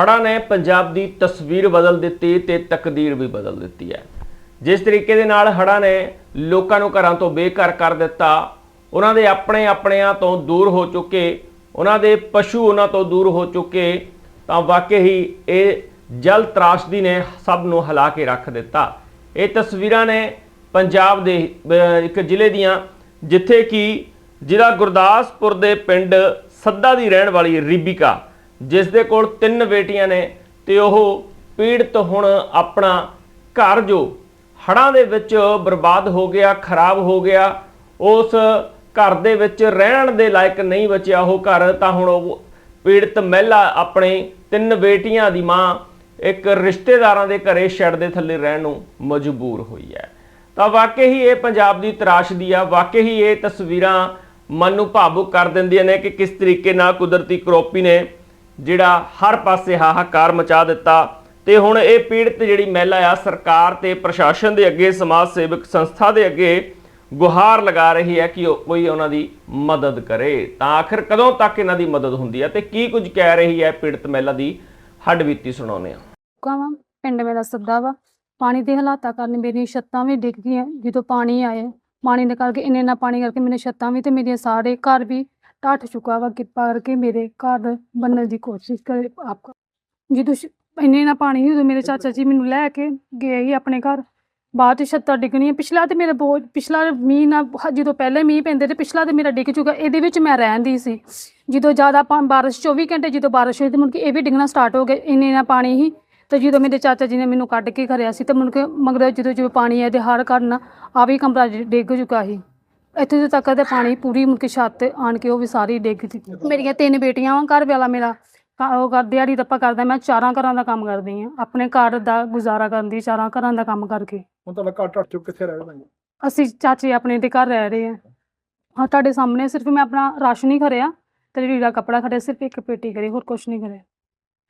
ਹੜ੍ਹਾਂ ਨੇ ਪੰਜਾਬ ਦੀ ਤਸਵੀਰ ਬਦਲ ਦਿੱਤੀ ਤੇ ਤਕਦੀਰ ਵੀ ਬਦਲ ਦਿੱਤੀ ਹੈ। ਜਿਸ ਤਰੀਕੇ ਦੇ ਨਾਲ ਹੜ੍ਹਾਂ ਨੇ ਲੋਕਾਂ ਨੂੰ ਘਰਾਂ ਤੋਂ ਬੇਘਰ ਕਰ ਦਿੱਤਾ, ਉਹਨਾਂ ਦੇ ਆਪਣੇ ਆਪਣਿਆਂ ਤੋਂ ਦੂਰ ਹੋ ਚੁੱਕੇ, ਉਹਨਾਂ ਦੇ ਪਸ਼ੂ ਉਹਨਾਂ ਤੋਂ ਦੂਰ ਹੋ ਚੁੱਕੇ, ਤਾਂ ਵਾਕਈ ਹੀ ਇਹ ਜਲ ਤਰਾਸ਼ਦੀ ਨੇ ਸਭ ਨੂੰ ਹਿਲਾ ਕੇ ਰੱਖ ਦਿੱਤਾ। ਇਹ ਤਸਵੀਰਾਂ ਨੇ ਪੰਜਾਬ ਦੇ ਇੱਕ ਜ਼ਿਲ੍ਹੇ ਦੀਆਂ, ਜਿੱਥੇ ਕਿ ਜ਼ਿਲ੍ਹਾ ਗੁਰਦਾਸਪੁਰ ਦੇ ਪਿੰਡ ਸੱਦਾ ਦੀ ਰਹਿਣ ਵਾਲੀ ਰੀਬਿਕਾ ਜਿਸ ਦੇ ਕੋਲ ਤਿੰਨ ਬੇਟੀਆਂ ਨੇ ਤੇ ਉਹ ਪੀੜਤ ਹੁਣ ਆਪਣਾ ਘਰ ਜੋ ਹੜ੍ਹਾਂ ਦੇ ਵਿੱਚ ਬਰਬਾਦ ਹੋ ਗਿਆ, ਖਰਾਬ ਹੋ ਗਿਆ, ਉਸ ਘਰ ਦੇ ਵਿੱਚ ਰਹਿਣ ਦੇ ਲਾਇਕ ਨਹੀਂ ਬਚਿਆ ਉਹ ਘਰ, ਤਾਂ ਹੁਣ ਉਹ ਪੀੜਤ ਮਹਿਲਾ ਆਪਣੇ ਤਿੰਨ ਬੇਟੀਆਂ ਦੀ ਮਾਂ ਇੱਕ ਰਿਸ਼ਤੇਦਾਰਾਂ ਦੇ ਘਰੇ ਛੱਡ ਦੇ ਥੱਲੇ ਰਹਿਣ ਨੂੰ ਮਜਬੂਰ ਹੋਈ ਹੈ। ਤਾਂ ਵਾਕਈ ਹੀ ਇਹ ਪੰਜਾਬ ਦੀ ਤਰਾਸ਼ਦੀ ਆ, ਵਾਕਈ ਹੀ ਇਹ ਤਸਵੀਰਾਂ ਮਨ ਨੂੰ ਭਾਵੁਕ ਕਰ ਦਿੰਦੀਆਂ ਨੇ ਕਿ ਕਿਸ ਤਰੀਕੇ ਨਾਲ ਕੁਦਰਤੀ ਕਰੋਪੀ ਨੇ ਜਿਹੜਾ ਹਰ ਪਾਸੇ ਹਾਹਾਕਾਰ ਮਚਾ ਦਿੱਤਾ ਤੇ ਹੁਣ ਇਹ ਪੀੜਤ ਜਿਹੜੀ ਮਹਿਲਾ ਆ, ਸਰਕਾਰ ਤੇ ਪ੍ਰਸ਼ਾਸਨ ਦੇ ਅੱਗੇ, ਸਮਾਜ ਸੇਵਕ ਸੰਸਥਾ ਦੇ ਅੱਗੇ ਗੁਹਾਰ ਲਗਾ ਰਹੀ ਹੈ ਕਿ ਕੋਈ ਉਹਨਾਂ ਦੀ ਮਦਦ ਕਰੇ। ਤਾਂ ਆਖਿਰ ਕਦੋਂ ਤੱਕ ਇਹਨਾਂ ਦੀ ਮਦਦ ਹੁੰਦੀ ਹੈ ਤੇ ਕੀ ਕੁਝ ਕਹਿ ਰਹੀ ਹੈ ਪੀੜਤ ਮਹਿਲਾ ਦੀ ਹੱਡ ਬੀਤੀ ਸੁਣਾਉਂਦੇ ਆ ਵਾ ਪਿੰਡ ਮੇਰਾ ਸੱਦਾ ਵਾ। ਪਾਣੀ ਦੇ ਹਾਲਾਤਾਂ ਕਾਰਨ ਮੇਰੀਆਂ ਛੱਤਾਂ ਵੀ ਡਿੱਗ ਗਈਆਂ। ਜਦੋਂ ਪਾਣੀ ਆਇਆ, ਪਾਣੀ ਦੇ ਕਰਕੇ ਇੰਨੇ ਨਾ ਪਾਣੀ ਕਰਕੇ ਮੇਰੇ ਛੱਤਾਂ ਵੀ ਤੇ ਮੇਰੀਆਂ ਸਾਰੇ ਘਰ ਵੀ ਢੱਠ ਚੁੱਕਾ ਵਾ ਕਿਰਪਾ ਕਰਕੇ ਮੇਰੇ ਘਰ ਬੰਨਣ ਦੀ ਕੋਸ਼ਿਸ਼ ਕਰੇ ਆਪ। ਜਦੋਂ ਸ਼- ਇੰਨੇ ਨਾ ਪਾਣੀ ਸੀ, ਉਦੋਂ ਮੇਰੇ ਚਾਚਾ ਜੀ ਮੈਨੂੰ ਲੈ ਕੇ ਗਏ ਸੀ ਆਪਣੇ ਘਰ। ਬਾਅਦ ਚ ਛੱਤਾਂ ਡਿੱਗਣੀਆਂ। ਪਿਛਲਾ ਤੇ ਮੇਰਾ ਬਹੁਤ ਪਿਛਲਾ ਮੀਂਹ ਨਾ ਹ- ਜਦੋਂ ਪਹਿਲੇ ਮੀਂਹ ਪੈਂਦੇ ਤੇ ਪਿਛਲਾ ਤੇ ਮੇਰਾ ਡਿੱਗ ਚੁੱਕਾ। ਇਹਦੇ ਵਿੱਚ ਮੈਂ ਰਹਿੰਦੀ ਸੀ। ਜਦੋਂ ਜ਼ਿਆਦਾ ਪਾ- ਬਾਰਿਸ਼ 24 ਘੰਟੇ ਜਦੋਂ ਬਾਰਿਸ਼ ਹੋਈ ਤੇ ਮੁੜ ਕੇ ਇਹ ਵੀ ਡਿੱਗਣਾ ਸਟਾਰਟ ਹੋ ਗਿਆ ਇੰਨੇ ਨਾ ਪਾਣੀ ਸੀ ਤੇ ਜਦੋਂ ਮੇਰੇ ਚਾਚਾ ਜੀ ਨੇ ਮੈਨੂੰ ਕੱਢ ਕੇ ਘਰਿਆ ਸੀ ਤੇ ਮੁੜ ਕੇ ਮਗਰ ਜਦੋਂ ਜਦੋਂ ਪਾਣੀ ਆਇਆ ਤੇ ਹਰ ਘਰ ਨਾ ਆ ਵੀ ਕਮਰਾ ਜ- ਡਿੱਗ ਚੁੱਕਾ ਸੀ। ਇੱਥੇ ਤੋਂ ਤੱਕ ਤੇ ਪਾਣੀ ਪੂਰੀ ਮੁੜ ਕੇ ਛੱਤ ਤੇ ਆਣ ਕੇ ਉਹ ਵੀ ਸਾਰੀ ਡਿੱਗ ਚੁੱਕੀ ਮੇਰੀਆਂ ਤਿੰਨ ਬੇਟੀਆਂ ਵਾਂ ਘਰ ਵਾਲਾ ਮੇਰਾ। ਕ- ਉਹ ਕਰ ਦਿਹਾੜੀ ਦੱਪਾ ਕਰਦਾ ਮੈਂ ਚਾਰਾਂ ਘਰਾਂ ਦਾ ਕੰਮ ਕਰਦੀ ਆ। ਆਪਣੇ ਘਰ ਦਾ ਗੁਜ਼ਾਰਾ ਕਰਦੀ ਚਾਰਾਂ ਘਰਾਂ ਦਾ ਕੰਮ ਕਰਕੇ। ਹੁਣ ਤੁਹਾਡਾ ਘਰ ਟੱਟ ਚੁੱਕ ਕਿੱਥੇ ਰਹਿ ਰਹੇ ਅਸੀਂ ਚਾਚੇ ਆਪਣੇ ਦੇ ਘਰ ਰਹਿ ਰਹੇ ਆ। ਹਾਂ ਤੁਹਾਡੇ ਸਾਹਮਣੇ ਸਿਰਫ ਮੈਂ ਆਪਣਾ ਰਾਸ਼ਨ ਹੀ ਖਰਿਆ ਤੇ ਲੀੜਾ ਕੱਪੜਾ ਖੜਿਆ ਸਿਰਫ ਇੱਕ ਪੇਟੀ ਕਰੀ ਹੋਰ ਕੁਝ ਨਹੀਂ ਕਰਿਆ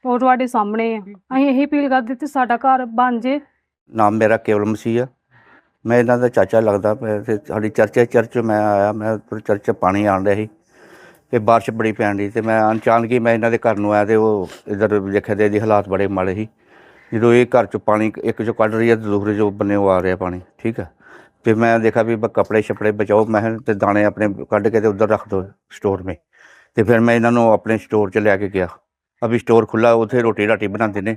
ਉਹ ਤੁਹਾਡੇ ਸਾਹਮਣੇ ਆ। ਅਸੀਂ ਇਹੀ ਅਪੀਲ ਕਰਦੇ ਤੇ ਸਾਡਾ ਘਰ ਬਣ ਜੇ। ਨਾਮ ਮੇਰਾ ਕੇਵਲ ਮਸੀਹ। ਆ ਮੈਂ ਇਹਨਾਂ ਦਾ ਚਾਚਾ ਲੱਗਦਾ ਮੈਂ ਤੇ ਸਾਡੀ ਚਰਚ ਹੈ ਚਰਚ ਮੈਂ ਆਇਆ, ਮੈਂ ਉੱਪਰ ਚਰਚ 'ਚ ਪਾਣੀ ਆਣ ਰਿਹਾ ਸੀ ਤੇ ਬਾਰਿਸ਼ ਬੜੀ ਪੈਣ ਦੀ ਤੇ ਮੈਂ ਅਚਾਨਕ ਮੈਂ ਇਹਨਾਂ ਦੇ ਘਰ ਨੂੰ ਆਇਆ ਤੇ ਉਹ ਇਧਰ ਦੇਖਿਆ ਤੇ ਇਹਦੀ ਹਾਲਾਤ ਬੜੇ ਮਾੜੇ ਸੀ। ਜਦੋਂ ਇਹ ਘਰ 'ਚੋਂ ਪਾਣੀ ਇੱਕ 'ਚੋਂ ਕੱਢ ਰਹੀ ਹੈ ਤੇ ਦੂਸਰੇ 'ਚੋਂ ਬੰਨੇ ਉਹ ਆ ਰਿਹਾ ਪਾਣੀ, ਠੀਕ ਹੈ। ਫਿਰ ਮੈਂ ਦੇਖਿਆ ਵੀ ਬ- ਕੱਪੜੇ ਛਪੜੇ ਬਚਾਓ, ਮੈਂ ਕਿਹਾ ਤੇ ਦਾਣੇ ਆਪਣੇ ਕੱਢ ਕੇ ਤੇ ਉਧਰ ਰੱਖ ਦੋ ਸਟੋਰ 'ਮੇ। ਤੇ ਫਿਰ ਮੈਂ ਇਹਨਾਂ ਨੂੰ ਆਪਣੇ ਸਟੋਰ 'ਚ ਲੈ ਕੇ ਗਿਆ। ਅਭੀ ਸਟੋਰ ਖੁੱਲਾ ਉੱਥੇ ਰੋਟੀ ਰਾਟੀ ਬਣਾਉਂਦੇ ਨੇ।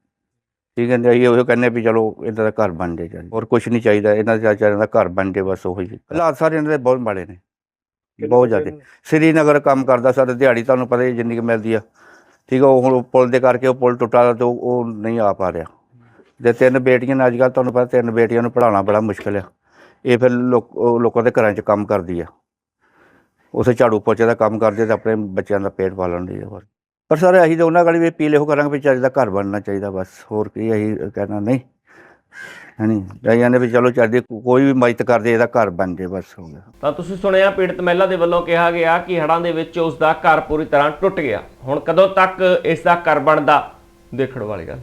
ਠੀਕ ਹੈ ਜੀ ਅਸੀਂ ਉਹ ਕਹਿੰਦੇ ਵੀ ਚਲੋ ਇਹਨਾਂ ਦਾ ਘਰ ਬਣ ਜਾਏ ਚੱਲ। ਹੋਰ ਕੁਝ ਨਹੀਂ ਚਾਹੀਦਾ ਇਹਨਾਂ ਦਾ ਚਾਚਾ ਦਾ ਘਰ ਬਣ ਜਾਏ ਬਸ ਉਹੀ। ਹਾਲਾਤ ਸਾਰੇ ਇਹਨਾਂ ਦੇ ਬਹੁਤ ਮਾੜੇ ਨੇ ਬਹੁਤ ਜ਼ਿਆਦਾ। ਸ੍ਰੀਨਗਰ ਕੰਮ ਕਰਦਾ ਸਰ ਦਿਹਾੜੀ ਤੁਹਾਨੂੰ ਪਤਾ ਹੀ ਜਿੰਨੀ ਕੁ ਮਿਲਦੀ ਆ। ਠੀਕ ਆ ਉਹ ਹੁਣ ਪੁਲ ਦੇ ਕਰਕੇ ਉਹ ਪੁਲ ਟੁੱਟਾ ਤੇ ਉਹ ਉਹ ਨਹੀਂ ਆ ਪਾ ਰਿਹਾ। ਤੇ ਤਿੰਨ ਬੇਟੀਆਂ ਨੇ ਅੱਜ ਕੱਲ੍ਹ ਤੁਹਾਨੂੰ ਪਤਾ ਤਿੰਨ ਬੇਟੀਆਂ ਨੂੰ ਪੜ੍ਹਾਉਣਾ ਬੜਾ ਮੁਸ਼ਕਲ ਆ। ਇਹ ਫਿਰ ਲੋਕ ਉਹ ਦੇ ਘਰਾਂ 'ਚ ਕੰਮ ਕਰਦੀ ਆ। ਉਸੇ ਝਾੜੂ ਪੋਚੇ ਦਾ ਕੰਮ ਕਰਦੀ ਤੇ ਆਪਣੇ ਬੱਚਿਆਂ ਦਾ ਪੇਟ ਪਾਲਣ ਦੀ ਆ ਹੋਰ। ਪਰ ਸਰ ਅਸੀਂ ਤਾਂ ਉਹਨਾਂ ਗਾਲੀ ਵੀ ਅਪੀਲ ਇਹੋ ਕਰਾਂਗੇ ਵੀ ਚੱਜ ਦਾ ਘਰ ਬਣਨਾ ਚਾਹੀਦਾ ਬਸ, ਹੋਰ ਕੀ ਅਸੀਂ ਕਹਿਣਾ, ਨਹੀਂ। ਹਣੀ ਜਾਈਆਂ ਨੇ ਵੀ ਚਲੋ ਚੱਜ ਦੀ ਕੋਈ ਵੀ ਮਦਦ ਕਰਦੇ, ਇਹਦਾ ਘਰ ਬਣ ਜੇ ਬਸ, ਹੋ ਗਿਆ। ਤਾਂ ਤੁਸੀਂ ਸੁਣਿਆ ਪੀੜਤ ਮਹਿਲਾ ਦੇ ਵੱਲੋਂ ਕਿਹਾ ਗਿਆ ਕਿ ਹੜ੍ਹਾਂ ਦੇ ਵਿੱਚ ਉਸ ਦਾ ਘਰ ਪੂਰੀ ਤਰ੍ਹਾਂ ਟੁੱਟ ਗਿਆ। ਹੁਣ ਕਦੋਂ ਤੱਕ ਇਸ ਦਾ ਘਰ ਬਣਦਾ, ਦੇਖਣ ਵਾਲੀ ਗੱਲ।